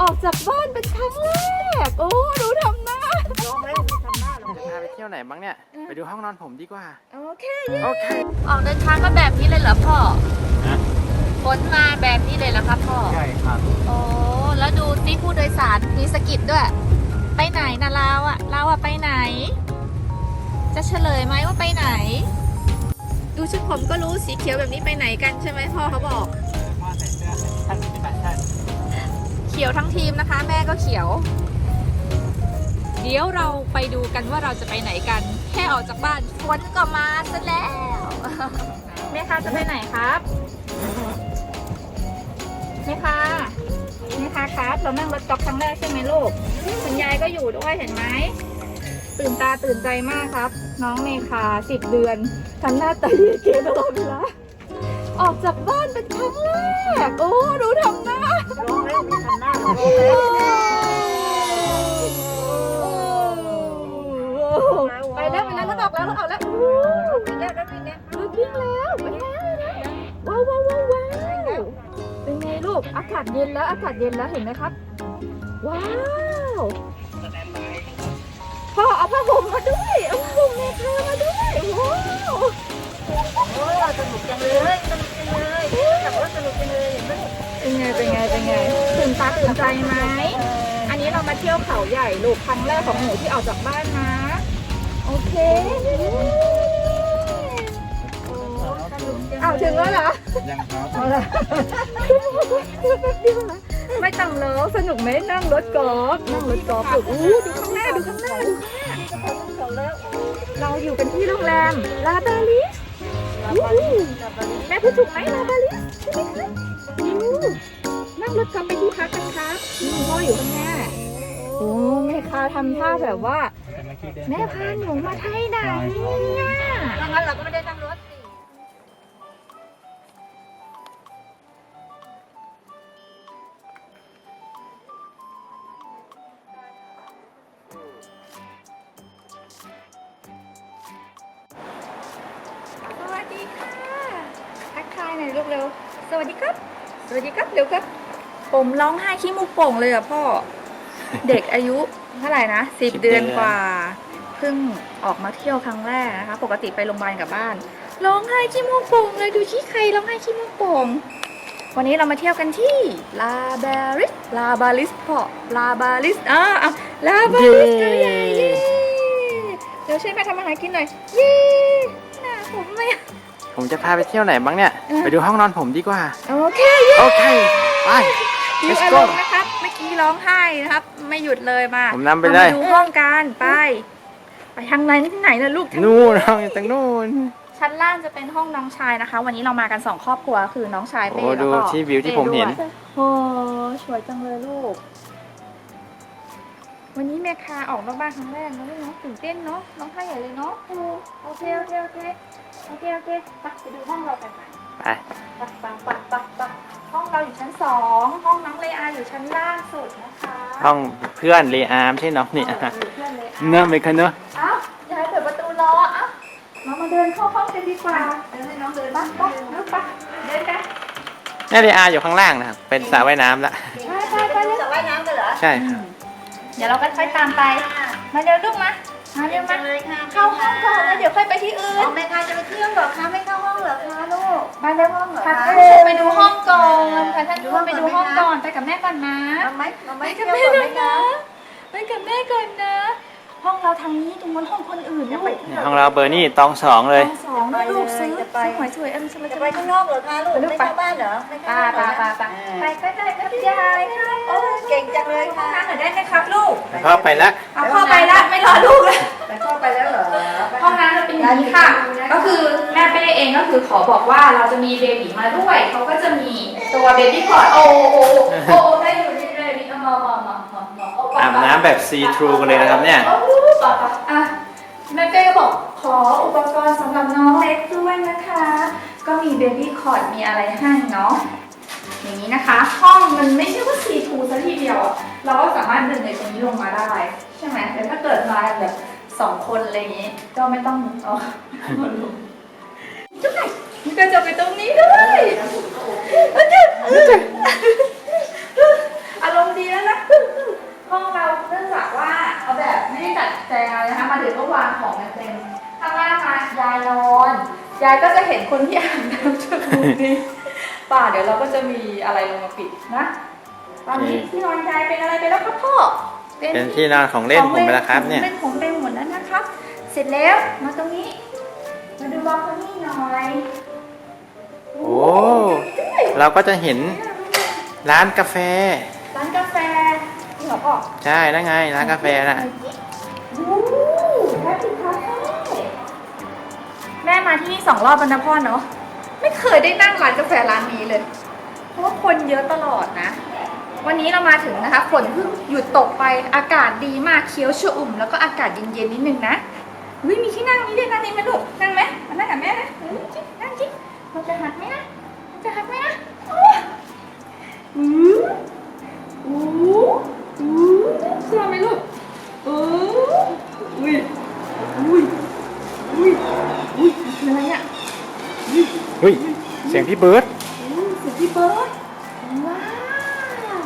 ออกจากบ้านเป็นครั้งแรก โอ้ดูทำหน้า น้องไม่มีทำหน้าหรอกจะพาไปเที่ยวไหนบ้างเนี่ย ไปดูห้องนอนผมดีกว่า โอเค โอเค ออกเดินทางก็แบบนี้เลยเหรอพ่อฮะ ฝนมาแบบนี้เลยเหรอครับพ่อ ใช่ครับโอ้ แล้วดูซิผู้โดยสารมีสกิดด้วย ไปไหนนะเราอะเราอะไปไหน จะเฉลยไหมว่าไปไหน ดูชุดผมก็รู้สีเขียวแบบนี้ไปไหนกันใช่ไหมพ่อเขาบอกพ่อใขียวทั้งทีมนะคะ แม่ก็เขียว เดี๋ยวเราไปดูกันว่าเราจะไปไหนกัน แค่ออกจากบ้านฝนก็มาซะแล้ว แม่คะจะไปไหนครับแม่คะแม่คะครับเรานั่งรถกอล์ฟครั้งแรกใช่ไหมลูกคุณยายก็อยู่ด้วยเห็นไหมตื่นตาตื่นใจมากครับ น้องเมคาสิบเดือนทำหน้าตาเยเกตลอดเวลาออกจากบ้านเป็นครั้งแรกโอ้ดูทำหน้า ไปแล้วไปแล้วรถออกแล้วรถออกแล้วปีแรกแล้วปีเนี้ยรถวิ่งแล้วไปแล้วว้าวว้าวว้าวว้าวเป็นไงลูกอากาศเย็นแล้วอากาศเย็นแล้วเห็นไหมครับ ว้าวพ่อเอาผ้าห่มมาด้วยเอาผ้าห่มแม่ค้ามาด้วยว้าวสนุกจังเลยสนุกจังเลยขับรถสนุกจังเลย เห็นไหมเป็นไง เป็นไง เป็นไงตื่นตาตื่นใจไหม อันนี้เรามาเที่ยวเขาใหญ่ลูกครั้งแรกของหนูที่ออกจากบ้านนะ โอเคโอ้สนุกจังอ้าวถึงแล้วเหรอ ยังครับเอาละไม่ต้องเลิฟสนุกไหมนั่งรถกอล์ฟนั่งรถกอล์ฟลูกอู้ดูข้างหน้าดูข้างหน้าดูข้างหน้าเขาแล้วเราอยู่กันที่โรงแรมลาบาลิสอู้แม่พูดถูกไหมลาบาลิสใช่ไหมครับอู้ นั่งรถกอล์ฟไปที่พักกันครับนี่พ่ออยู่ข้างหน้าโอ้แม่ค้าทำท่าแบบว่า แม่พาหนูมาไทยไหนเนี่ยถ้างั้นเราก็ไม่ได้นั่งรถสิสวัสดีค่ะ ทักทายหน่อยลูกเร็ว สวัสดีครับ สวัสดีครับเร็วครับ ผมร้องไห้ขี้มูกโป่งเลยอะพ่อ เด็กอายุเท่าไหร่นะสิบ10เดือนเดือนกว่า เพิ่งออกมาเที่ยวครั้งแรกนะคะ ปกติไปโรงพยาบาลกลับบ้าน ร้องไห้ขี้มูกโป่งเลยดูชี้ใครร้องไห้ขี้มูกโป่งวันนี้เรามาเที่ยวกันที่ลาบาริสลาบาลิสพ่อลาบาลิสอ่าอะลาบาลิสตัวใหญ่เย้เดี๋ยวช่วยแม่ทำอาหารกินหน่อยเย้หน้าผมไม่ผมจะพาไปเที่ยวไหนบ้างเนี่ยเออ ไปดูห้องนอนผมดีกว่า โอเคเย้โอเค ไปยู let's อาร go มณ์นะครับ เมื่อกี้ร้องไห้นะครับ ไม่หยุดเลยมาผมนำไปเลยรามาดูห้องกันไป ไปทางไหนที่ไหนนะลูกทางนู่นห้องอยู่ตรงนู่นชั้นล่างจะเป็นห้องน้องชายนะคะ วันนี้เรามากันสองครอบครัวคือน้องชายเป้โอ้แล้วดูก็ที่วิวที่ผมเห็น ป้ด้วยโอ้สวยจังเลยลูก วันนี้แม่คาออกนอกบ้านครั้งแรกนะลูกเนาะตื่นเต้นเนาะน้องไห้ใหญ่เลยเนาะโอ้โอเคโอเคโอเคโอเคโอเคไปไปดูห้องเรากันค่ะ ไปปักปักปักปักปักห้องเราอยู่ชั้นสองห้องน้องเลอาอยู่ชั้นล่างสุดนะคะห้องเพื่อนเลอาร์ใช่น้องนี่เออะอเพื่อนเลอาเนื้อไหมคะเนอะเอ้ายายเปิดประตูรอเอ้าเรามาเดินเข้าห้องกันดีกว่าเดินให้น้องเดินบ้างไปลุกไปเดินกันเนี่ยเลอาร์อยู่ข้างล่างนะครับเป็นสระว่ายน้ำละไปไปไปเลยจะว่ายน้ำกันเหรอใช่ครับเดี๋ยวเราก็ค่อยตามไปมาเดินลูกมา มาเร็วมาจังเลยค่ะเข้าห้องก่อนแล้วเดี๋ยวค่อยไปที่อื่นอ๋อแม่ค้าจะไปเที่ยวเหรอคะไม่เข้าห้องเหรอคะลูกมาเร็วห้องเหรอค่ะคะท่านผู้ชมไปดูห้องก่อนค่ะท่านผู้ชมไปดูห้องก่อนไปกับแม่ก่อนนะเอาไหมเอาไหมไปกับเที่ยวแม่ก่อนก่ไหอมนคะนะไปกับแม่ก่อนนะ ห้องเราทางนี้ตรงนู้นห้องคนอื่นลูกนี่ห้องเราเบอร์นี่ตองสองเลยห้องสองนะลูกซื้อซื้อหวยสวยเอ็มซื้อจะจะไปไปข้างนอกเหรอคะลูกไม่เข้าบ้านเหรอไม่เข้าป้าบ้านเหรป้าอป้าป้าไปก็ได้ก็ได้ค่ะโอ้เก่งจังเลยห้อค่ะงน้ำหน่อยได้ไหมครับลูก พ่อไปละเอาพ่อไปละไม่รอลูกแล้วไปเข้าไปแล้วเหรอห้องน้ำจะเป็นอย่างนี้ค่ะ ก็คือแม่เป้เองก็คือขอบอกว่าเราจะมีเบบีมาด้วย เขาก็จะมีตัวเบบี้คอร์ดโอ้โอ้โอ้โอ้ได้อยู่ได้เลยดีมามามามามา อาบน้ำแบบซีทรูกันเลยนะครับเนี่ย อะแม่เป้ก็บอกขออุปกรณ์สำหรับน้องเล็กด้วยนะคะ ก็มีเบบี้คอร์ดมีอะไรให้เนาะอย่างนี้นะคะ ห้องมันไม่ใช่ว่าซีทูซะทีเดียว เราก็สามารถเดินในตรงนี้ลงมาได้ ใช่ไหมแต่ถ้าเกิดมาแบบสองคนอะไรอย่างนี้ ก็ไม่ต้องเอาจุ๊บไหนก็จะไปตรงนี้ด้วยอารมณ์ดีแล้วนะ ห้องเราเนื่องจากว่าเอาแบบไม่ได้จัดแจงนะคะมาถึงก็วางของกันเต็มข้างล่างมายายนอน ยายก็จะเห็นคนที่อ่านน้ำจาดูนี่ป่าเดี๋ยวเราก็จะมีอะไรลงมาปิดนะ ตอนนี้ที่นอนยายเป็นอะไรไปแล้วครับพ่อเป็นที่นอนของเล่นผมไปแล้วครับเนี่ยเป็นผมเป็นหมดแล้วนะครับ เสร็จแล้วมาตรงนี้ มาดูวอลคนนี้หน่อยโอ้เราก็จะเห็นร้านกาแฟ เหรอพ่อใช่แล้วไงร้านกาแฟน่ะโอ้แฮปปี้คาเฟ่แม่มาที่นี่สองรอบแล้วนะพ่อเนาะไม่เคยได้นั่งร้านกาแฟร้านนี้เลย เพราะว่าคนเยอะตลอดนะ วันนี้เรามาถึงนะคะฝนเพิ่งหยุดตกไปอากาศดีมากเคี้ยวชอุ่ม แล้วก็อากาศเย็นๆนิดนึงนะเฮ้ยมีที่นั่งนี้ด้วยนั่งนี่ไหมลูกนั่งไหมมานั่งกับแม่นะเฮ้ยนั่งจิเราจะหักไหมนะเราจะหักไหมนะโอ้อู้ อู้อู้เชื่อไหมลูกอู้อุ้ยอุ้ยอุ้ยอุ้ยมันคืออะไรอะเฮ้ย เสียงพี่เบิร์ดอู้เสียงพี่เบิร์ดว้าว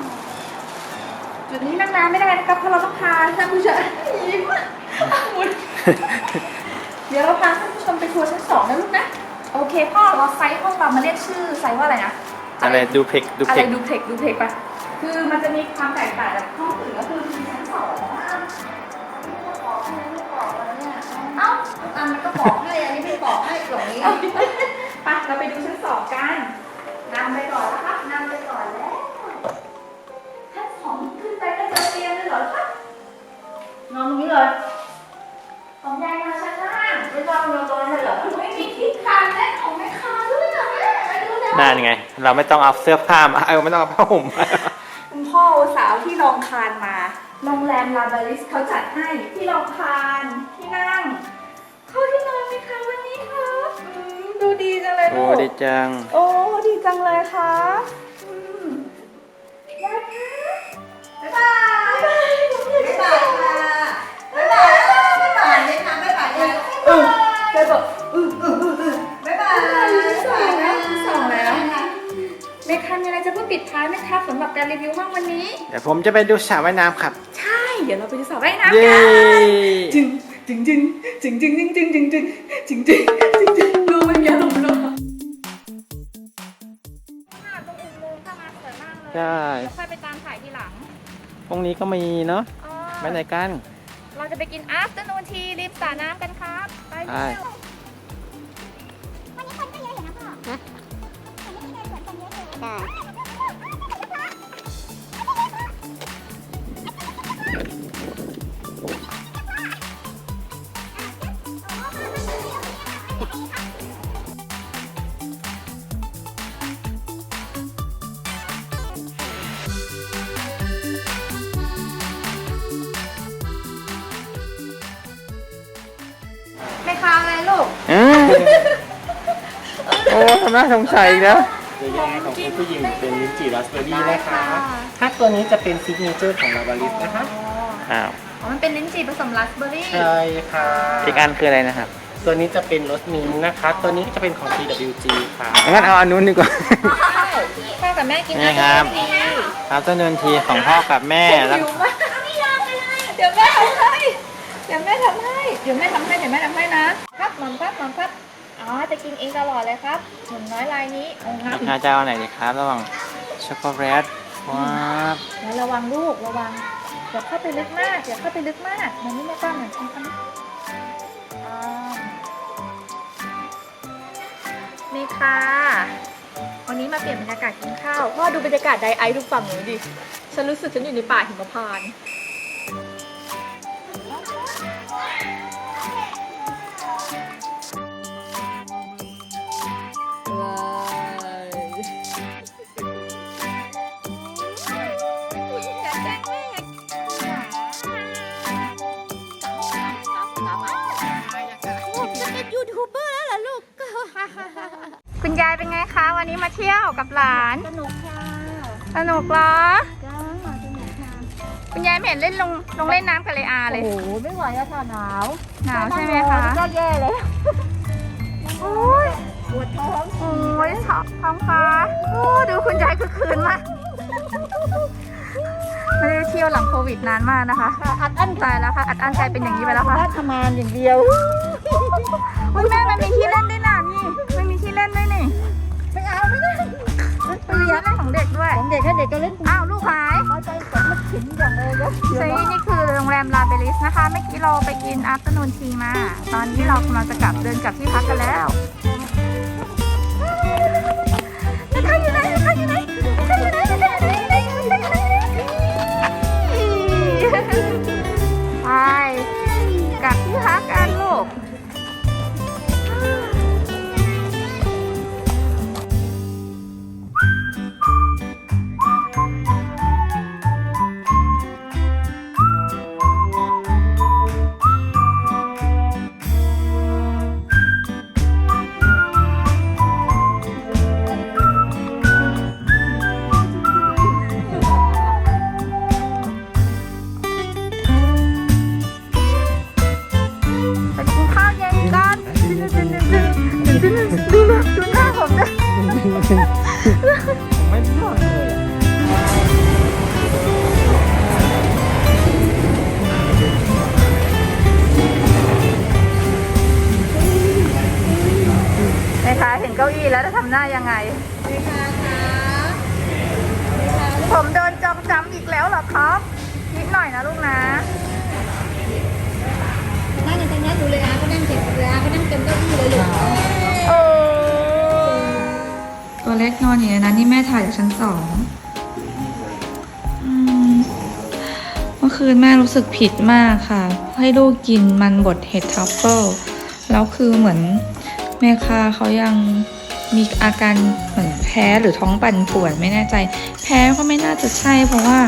จุดนี้นั่งนานไม่ได้นะครับเพราะเราต้องพาท่านผู้ชมยิ้มอะหมุนเดี๋ยวเราพาท่านผู้ชมไปทัวร์ชั้นสองนะลูกนะ โอเคพ่อเราไซส์ห้องเรามาเรียกชื่อไซส์ว่าอะไรนะ อะไรดูเพกดูอะเพไรกดูเพกดูเพกปะ คือมันจะมีความแตกต่างจากห้องอื่นก็คือมีชั้นสองอะบอกให้ลูกบอกแล้วเนี่ยเอ้าทุกอันมันก็บอกให้ อันนี้ไม่บอกให้ตรงนี้ไปเราไปดูชั้นสองกันนำไปก่อนนะครับนำไปก่อนแล้วชั้นสองขึ้นไปก็เจอเตียงเลยเหรอครับนอนตรงนี้เลยของยายนอนชั้นล่างไม่นอนนอนตรงนั้นเลยเหรอไม่มีที่คานและของแม่คาด้วยอะแม่ไปดูแล้วนั่นไง เราไม่ต้องเอาเสื้อผ้ามาเออไม่ต้องเอาผ้าห่มมาคุณพ่อสาว ที่รองคานมา โรงแรมลาบาริสเขาจัดให้ที่รองคานที่นั่ง เข้าที่นอนไหมคะวันนี้ครับอืมดูดีจังเลยโอ้ลูกดีจัง โอ้ดีจังเลยค่ะอืมยายคะบ๊ายบาย ปิดท้ายไหมครับสำหรับการรีวิวห้องวันนี้ เดี๋ยวผมจะไปดูสระว่ายน้ำครับ ใช่ เดี๋ยวเราไปดูสระว่ายน้ำเย้กันจึงจึงจึงจึงจึงจึงจึงจึงจึงจึงจึงจึงจึงดูไม่มีอารมณ์เลยค่ะตรงอุโมงค์เข้ามาสวยมากเลยใช่เดี๋ยวค่อยไปตามถ่ายทีหลังตรงนี้ก็มีเนาะอ๋อไปไหนกัน เราจะไปกิน afternoon tea ริมสระน้ำกันครับ ไปไปเร็ววันนี้คนก็เยอะอยู่นะพ่อฮะวันนี้เดิ น่าสงสัยอีกแล้วตัวอย่างของคุณผู้หญิงเป็นลิ้นจี่ราสเบอร์รี่นะคะ ถ้าตัวนี้จะเป็นซิกเนเจอร์ของลาบาริสนะคะ อ้าว อ๋อมันเป็นลิ้นจี่ผสมราสเบอร์รี่ ใช่ค่ะอีกอันคืออะไรนะครับ ตัวนี้จะเป็นรสมิ้นท์นะคะ ตัวนี้จะเป็นของ PWG ค่ะ งั้นเอาอันนู้นดีกว่า พ่อกับแม่กินนี่ครับครับต้นนทีของพ่อกับแม่ แล้วหิวมากเดี๋ยวแม่ทำให้ เดี๋ยวแม่ทำให้ เดี๋ยวแม่ทำให้ เดี๋ยวแม่ทำให้นะครับหมอมครับหมอมครับ อ๋อ จะกินเองตลอดเลยครับหนุ่มน้อยลายนี้โอ้ครับลูกค้าจะเอาไหนดีครับ ระหว่างช็อกโกแลตว้าวแล้วระวังลูกระวังอย่าเข้าไปลึกมากอย่าเข้าไปลึกมากมันไม่ได้กล้าเหมือนฉันนะอ่านี่ค่ะวันนี้มาเปลี่ยนบรรยากาศกินข้าวพ่อดูบรรยากาศไดไอซ์ดูฝั่งหนูดิฉันรู้สึกฉันอยู่ในป่าหิมพานต์ายเป็นไงคะ วันนี้มาเที่ยวกับหลาน สนุกค่ะสนุกเหรอจ้าสนุกค่ะคุณยายไม่เห็นเล่นลงลงเล่นน้ำกับเลยอาเลย โอ้โหไม่ไหวอะค่ะหนาวหนาวใช่ไหมคะก็แย่แล้วโอ้ยปวดท้องโอ้ยท้องท้องฟ้าโอ้ดูคุณยายคือคืนมากไม่ได้เที่ยวหลังโควิดนานมากนะคะ อัดอั้นตายแล้วค่ะ อัดอั้นใจเป็นอย่างนี้ไปแล้วค่ะทำงานอย่างเดียวคุณแม่มันมีที่เล่นด้วยนะนี่ไม่มีที่เล่นเป็นระยะเล่นของเด็กด้วย ของเด็กให้เด็กก็เล่นอ้าวลูกหายเอาใจสมมันขิงอย่างเลยนะใช่นี่คือโรงแรมลาเบลิสนะคะ เมื่อกี้เราไปกินอัฟเตอร์นูนทีมา ตอนนี้เรากำลังจะกลับเดินกลับที่พักกันแล้ว ต็มเก้าอี้เลยลูกตัวเล็กนอนอยู่ในนั้นนี่แม่ถ่ายจากชั้นสองเมื่อคืนแม่รู้สึกผิดมากค่ะ ให้ลูกกินมันบดเห็ดทัฟเฟิลแล้วคือเหมือนแม่ค้าเขายังมีอาการเหมือนแพ้หรือท้องปั่นป่วนไม่แน่ใจ แพ้ก็ไม่น่าจะใช่ เพราะว่า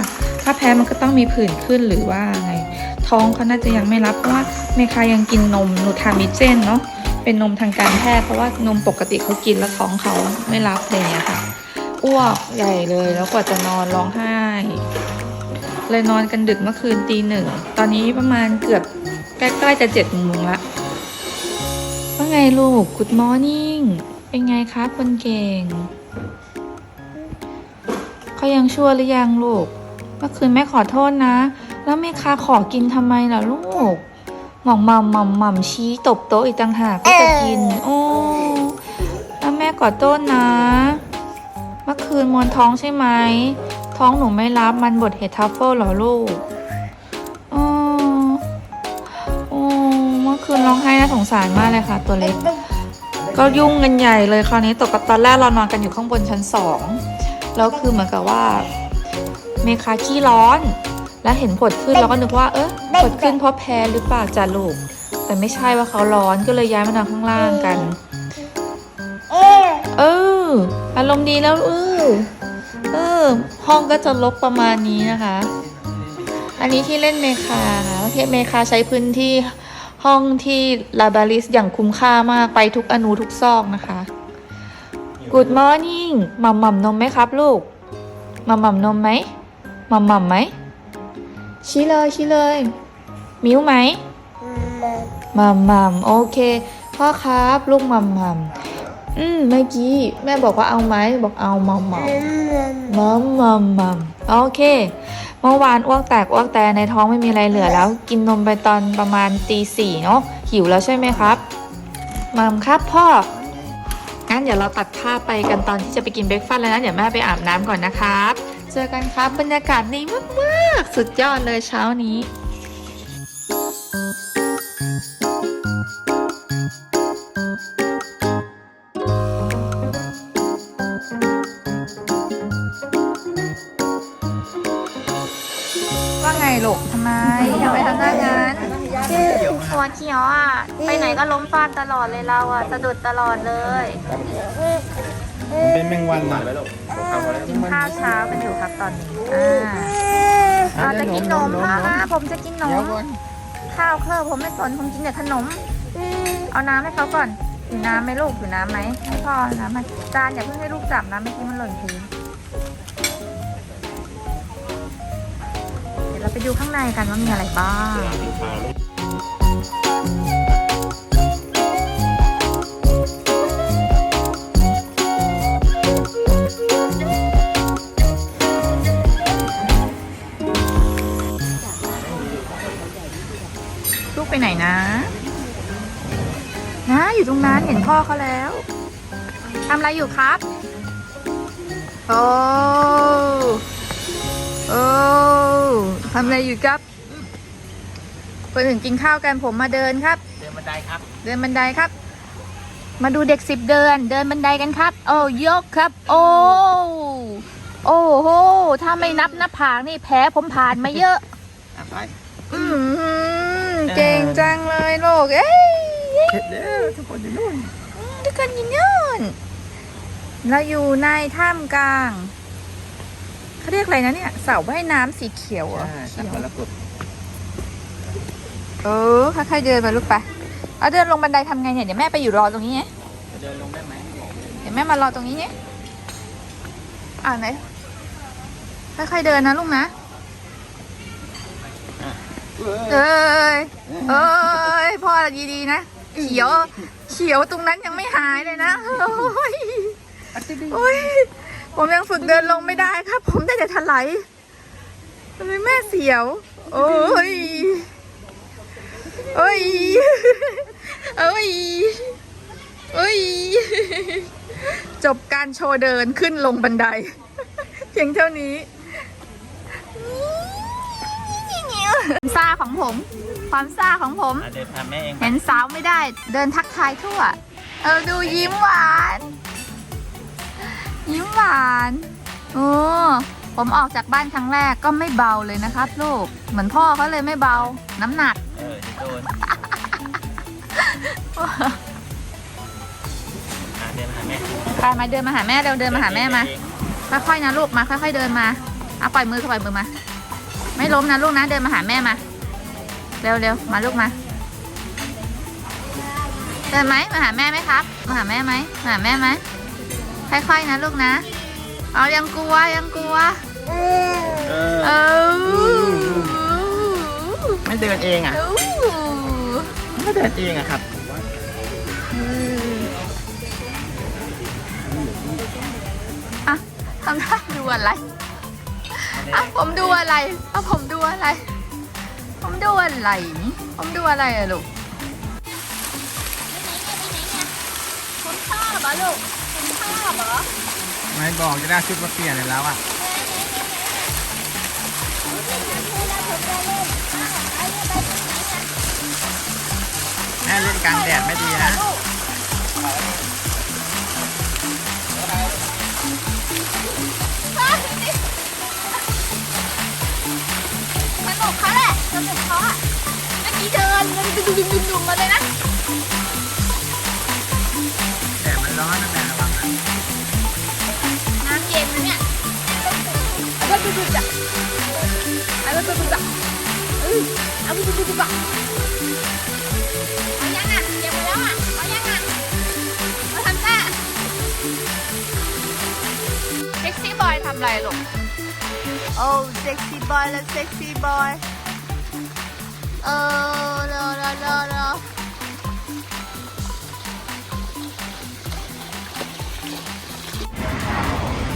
ถ้าแพ้มันก็ต้องมีผื่นขึ้นหรือว่าไงท้องเขาน่าจะยังไม่รับเพราะว่าแม่ค้ายังกินนมนูทามิเจนเนาะ เป็นนมทางการแพทย์เพราะว่านมปกติเขากินแล้วท้องเขาไม่รับอะไรอย่างเงี้ยค่ะอ้วกใหญ่เลยแล้วกว่าจะนอนร้องไห้ เลยนอนกันดึกเมื่อคืนตีหนึ่ง ตอนนี้ประมาณเกือบใกล้ๆจะเจ็ดโมงละว่าไงลูก Good morning เป็นไงคะคนเก่งเขายังชั่วหรือยังลูกเมื่อคืนแม่ขอโทษนะ แล้วแม่ค้าขอกินทำไมล่ะลูก หม่อมม่ำหม่ำหม่ำชี้ตบโต๊ะอีกต่างหากก็จะกิน โอ้แล้วแม่ขอโทษนะ เมื่อคืนมวนท้องใช่ไหม ท้องหนูไม่รับมันบดเห็ดทัฟเฟิลเหรอลูกอ๋อโอ้เมื่อคืนร้องไห้น่าสงสารมากเลยค่ะ ตัวเล็ก ก็ยุ่งกันใหญ่เลยคราวนี้ตกตอนแรกเรานอนกันอยู่ข้างบนชั้นสองแล้วคือเหมือนกับว่า เมคาขี้ร้อน แล้วเห็นผดขึ้นเราก็นึกว่าเออผดขึ้นเพราะแพ้หรือเปล่าจ้าลูก แต่ไม่ใช่ว่าเขาร้อนก็เลยย้ายมานอนข้างล่างกัน เอออารมณ์ดีแล้วเออเออ ห้องก็จะลกประมาณนี้นะคะ อันนี้ที่เล่นเมคาค่ะที่เมคาใช้พื้นที่ห้องที่ลาบาริสอย่างคุ้มค่ามากไปทุกอนูทุกซอกนะคะ Good morning หม่ำหม่ำนมไหมครับลูกหม่ำหม่ำนมไหมหม่ำหม่ำไหม ชี้เลยชี้เลย มิ้วไหมมัมมัมโอเค พ่อครับลูกมัมมัมอืมเมื่อกี้แม่บอกว่าเอาไหมบอกเอามัมมัมมัมมัมมัมโอเค เมื่อวานอ้วกแตกอ้วกแต่ในท้องไม่มีอะไรเหลือแล้ว กินนมไปตอนประมาณตีสี่เนาะหิวแล้วใช่ไหมครับมัมครับพ่องั้นเดี๋ยวเราตัดภาพไปกันตอนที่จะไปกินเบรกฟาสต์แล้วนะเดี๋ยวแม่ไปอาบน้ำก่อนนะครับ เจอกันครับบรรยากาศดีมากๆ สุดยอดเลยเช้านี้ว่าไงลูกทำไมทำไมทำหน้างานตัวเขียวอะ ไปไหนก็ล้มฟาดตลอดเลยเราอะ สะดุดตลอดเลย มันเป็นแมงวันนะกินข้าวเช้ากันอยู่ครับตอนนี้อ่าจะกินนมพ่ออ่าผมจะกินนม ข้าวเคอผมไม่สนผมกินแต่ขนม เอาน้ำให้เขาก่อนถือน้ำไหมลูกถือน้ำไหมให้พ่อน้ำมาจานอย่าเพิ่งให้ลูกจับนะเมื่อกี้มันหล่นพื้นเดี๋ยวเราไปดูข้างในกันว่ามีอะไรบ้าง ไปไหนนะ นะอยู่ตรงนั้นเห็นพ่อเขาแล้วทำอะไรอยู่ครับ โอ้โอ้ทำอะไรอยู่ครับคนอื่นกินข้าวกันผมมาเดินครับ เดินบันไดครับ เดินบันไดครับ มาดูเด็กสิบเดิน เดินบันไดกันครับ โอ้ยกครับ โอ้โอ้โห ถ้าไม่นับหน้าผากนี่แพ้ผมผ่านมาเยอะอะไปอืม เก่งจังเลยลูก เอ้ยเสร็จแล้วทุกคนอยู่นู่นทุกคนอยินนู่นเราอยู่ในถ้ำกลางเขาเรียกอะไรนะเนี่ยเสาว่ายน้ำสีเขียวเหรอใช่สักคนละกลุ่มเออค่อยๆเดินไปลูกไปเอาเดินลงบันไดทำไงเนี่ยเดี๋ยวแม่ไปอยู่รอตรงนี้ไงจะเดินลงได้ไหมเดี๋ยวแม่มารอตรงนี้เนี่ยอ่าไหนค่อยๆเดินนะลูกนะ เอ้ยเอ้ยพ่อดีๆนะ เขียว เขียวตรงนั้นยังไม่หายเลยนะ โอ้ยโอ้ยผมยังฝึกเดินลงไม่ได้ครับ ผมได้แต่ถลายทำไมแม่เสียว โอ้ยโอ้ยโอ้ยโอ้ยจบการโชว์เดินขึ้นลงบันได เพียงเท่านี้ความ ซ่าของผม ความซ่าของผมอะเดินพาแม่เองไปเห็นสาวไม่ได้ เดินทักทายทั่ว เออดูยิ้มหวาน ยิ้มหวานโอ้ผมออกจากบ้านครั้งแรกก็ไม่เบาเลยนะครับลูก เหมือนพ่อเขาเลยไม่เบา น้ำหนัก เออเดี๋ยวโดนอะเดินมาหาแม่ไปมาเดินมาหาแม่เร็วเดินมาหาแม่มา ค่อยๆนะลูกมาค่อยๆเดินมาเอาปล่อยมือปล่อยมือมา ไม่ล้มนะลูกนะ เดินมาหาแม่มา เร็วๆมาลูกมาเดินไหมมาหาแม่ไหมครับ มาหาแม่ไหมมาหาแม่ไหมค่อยๆนะลูกนะ เอายังกลัวยังกลัวเอเอออไม่เดินเองอะเออไม่เดินเองอะครับอะทำท่าดูอะไร อะผมดูอะไรอะผมดูอะไร ผมดูอะไรนี่ผมดูอะไรอะลูกคุณชอบเหรอลูกคุณชอบเหรอไม่บอกจะได้ชุดมาเปลี่ยนเลยแล้วอะแม่เล่นกลางแดดไม่ดีนะ สนุกเขาแหละสนุกเขาอะเมื่อกี้เดินมันดุมดุมดุมมาเลยนะแดดมันร้อนนะแม่ระวังนะน้ำเย็นนะเนี่ยเอาไปดูดูจ้ะเอาไปดูดูจ้ะเออเอาไปดูดูจ้ะเอายังอะเก็บไปแล้วอะเอายังอะมาทำจ้าเซ็กซี่บอยทำไรลูกโอ้ เซ็กซี่บอยแล้วเซ็กซี่บอยเออรอรอรอรอ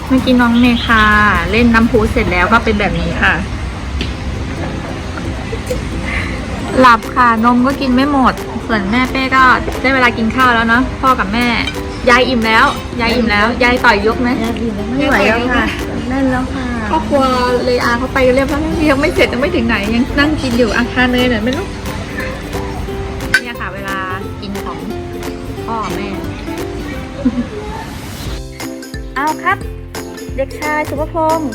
เมื่อกี้น้องเมคาเล่นน้ำพุเสร็จแล้วก็เป็นแบบนี้ค่ะ หลับค่ะนมก็กินไม่หมด ส่วนแม่เป้ก็ได้เวลากินข้าวแล้วเนาะพ่อกับแม่ ยายอิ่มแล้ว ยายอิ่มแล้ว ยายต่อยยกไหมไม่ไหวแล้วค่ะแน่นแล้วค่ะ ครอบครัวเลยอาเขาไปเรียบร้อยยังไม่เสร็จยังไม่ถึงไหนยังนั่งกินอยู่อาคารเนยหน่อยไม่รู้เนี่ยค่ะเวลากินของพ่อแม่ เอาครับ เด็กชายสุภพงศ์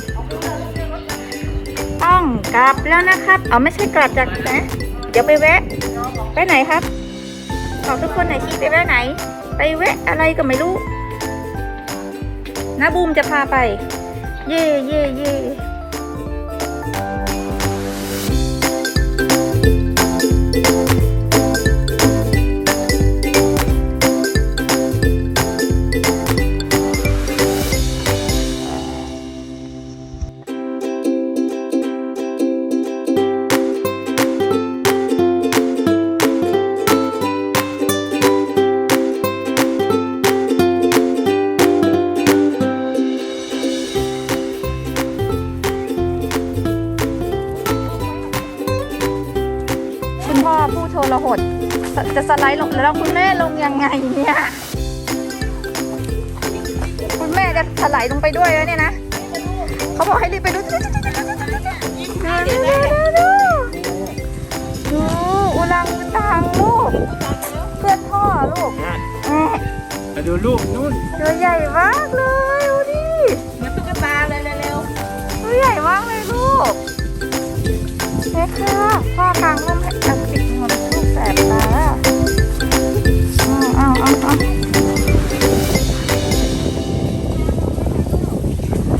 ต้องกลับแล้วนะครับ เอาไม่ใช่กลับจากนะเดี๋ยวไปแวะ ไปไหนครับบอกทุกคนหน่อยสิไปแวะไหน ไปแวะอะไรก็ไม่รู้นะบูมจะพาไป เย่เพ่อผู้โทรหด จะสไลด์ลงแล้วคุณแม่ลงยังไงเนี่ย คุณแม่จะถลายลงไปด้วยแล้วเนี่ยนะ เขาบอกให้รีบไปดูดูอุลังอุตังลูก เพื่อนพ่อลูกแหม่มาดูลูกนู่นตัวใหญ่มากเลยดูดิเหมือนตุ๊กตาเลยเร็วตัวใหญ่มากเลยลูกเฮ้ค่ะพ่อกลางร่มให้ อันปิดหมดลูกแสบตาอ้าวอ้าวอ้า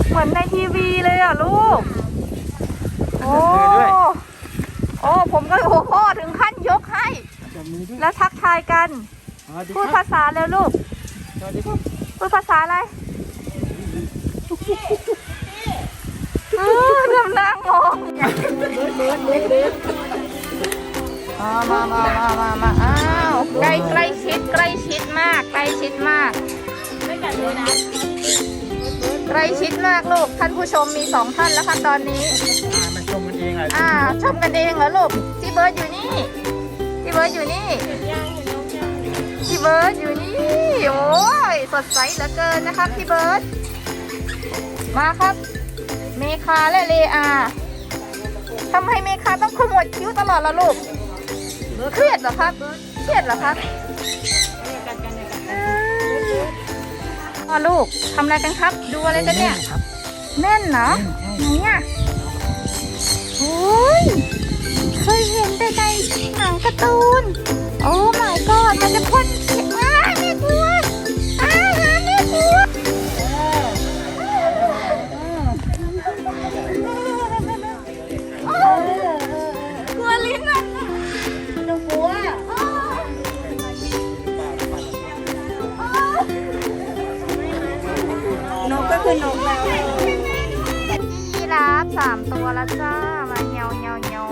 เหมือนในทีวีเลยอะลูก โอ้ โอ้ ผมก็โอ้โหถึงขั้นยกให้ จับมือด้วยแล้วทักทายกัน สวัสดีพูดครัภาษาเร็วลูก สวัสดีครับพูดภาษาอะไรเออกำลังงง มามามามามามาอ้าวใกล้ใกล้ชิดใกล้ชิดมาก ใกล้ชิดมาก ไม่กัดเลยนะใกล้ชิดมากลูก ท่านผู้ชมมีสองท่านแล้วค่ะตอนนี้ อ่ามันชมกันเองอะอ่าชมกันเองเหรอลูกพี่เบิร์ดอยู่นี่พี่เบิร์ดอยู่นี่พี่เบิร์ดอยู่นี่โอ้ยสดใสเหลือเกินนะครับพี่เบิร์ดมาครับ เมคาและเลอาทำไมเมคาต้องขมวดคิ้วตลอดล่ะลูก เครียดเหรอครับ เครียดเหรอครับอ๋อลูกทำอะไรกันครับ ดูอะไรกันเนี่ยแน่นเหรอไหนอะโอ้ยเคยเห็นแต่ในหนังการ์ตูน โอ้ my god มันจะพ่น คือนกแล้วยีราฟสามตัวแล้วจ้า มาเหี่ยวเหี่ยวเหี่ยว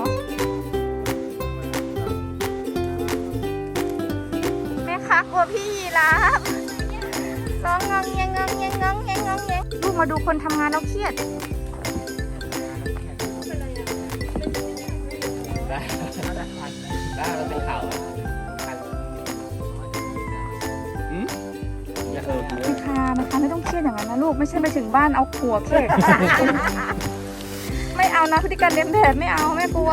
แม่คะกลัวพี่ยีราฟร้องงองเงงงงเงงงงเงงงงเงงลูกมาดูคนทำงานแล้วเครียดได้ได้มันเป็นข่าวอืมอย่าเออ เยไม่ค่ะคะไม่ต้องเครียดอย่างนั้นนะลูกไม่ใช่ไปถึงบ้านเอาขัวเครียดไม่เอานะพฤติกรรมเลียนแบบไม่เอาแม่กลัว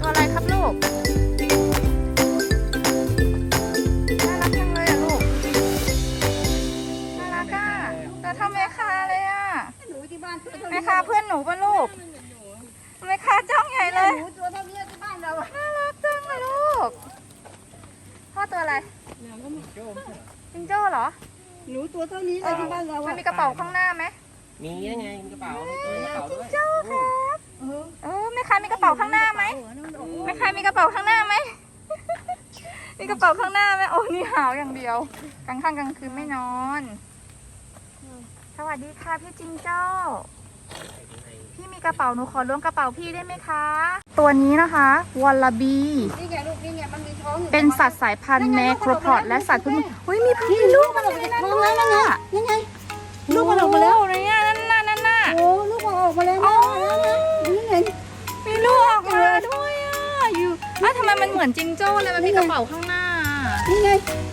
ตัวอะไรครับลูกน่ารักจังเลยอะลูกน่ารักอะตัวเท่าแม่คาเลยอะหนูที่บ้านตัวเท่าแม่คาเพื่อนหนูปะลูกแม่คาจ้องใหญ่เลยหนูตัวเท่านี้ที่บ้านเราน่ารักจังเลยลูกพ่อตัวอะไรจิงโจ้เหรอ หนูตัวเท่านี้เลยที่บ้านเรามัอะนมีกระเป๋าข้างหน้าไหมมียังไงมีกระเป๋ามีกระเป๋าด้วยโจ้ครับเออแม่ค้ามีกระเป๋าข้างหน้าไหมแม่ค้ามีกระเป๋าข้างหน้าไหมมีกระเป๋าข้างหน้าไหมโอ้นี่หาวอย่างเดียวกลางค่ำกลางคืนไม่นอน สวัสดีค่ะพี่จิงโจ้พี่มีกระเป๋าหนูขอล้วงกระเป๋าพี่ได้ไหมคะ ตัวนี้นะคะวอลลาบี นี่ไงลูกนี่ไงมันมีท้องอยู่เป็นสัตว์สายพันธุ์แมโครพอดและสัตว์พื้นเมืองเฮ้ยมีพันธุ์ลูกมันออกมาจากท้องแล้วนะนี่ไงลูกมันออกมาแล้วโอ้ยเนี่ยนั่นน่ะนั่นน่ะโอ้ลูกมันออกมาแล้วอ๋อนี่เห็นมีลูกออกมาด้วยอะอยู่อ้าวทำไมมันเหมือนจิงโจ้เลยมันมีกระเป๋าข้างหน้านี่ไง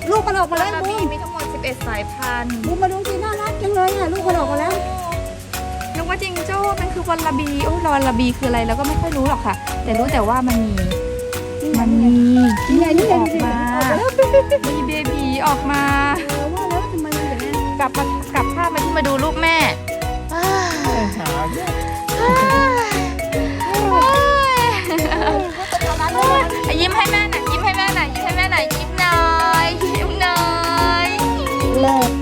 ลูกมันออกมาแล้วกระบูบี่มมีทั้งหมด 11 สายพันธุ์บูมมาดูสิน่ารักจังเลยอะลูกมันออกมาแล้วนึ กว่าจริงโจ้มันคือวันละบีโอ้วันละบีคืออะไรแล้วก็ไม่ค่อยรู้หรอกค่ะ แต่รู้แต่ว่ามันมีมันมีนี่ออกมามีเบบีออกมาว่าแล้วทำไมมัอย่างนั้กลับมากลับภาพมาที่มาดูลูกแม่อ้าวอ้าว ยิ้มให้แม่หน่อยยิ้มให้แม่หน่อยยิ้มให้แม่หน่อยยิ้มหน่อยยิ้มหน่อย เลิก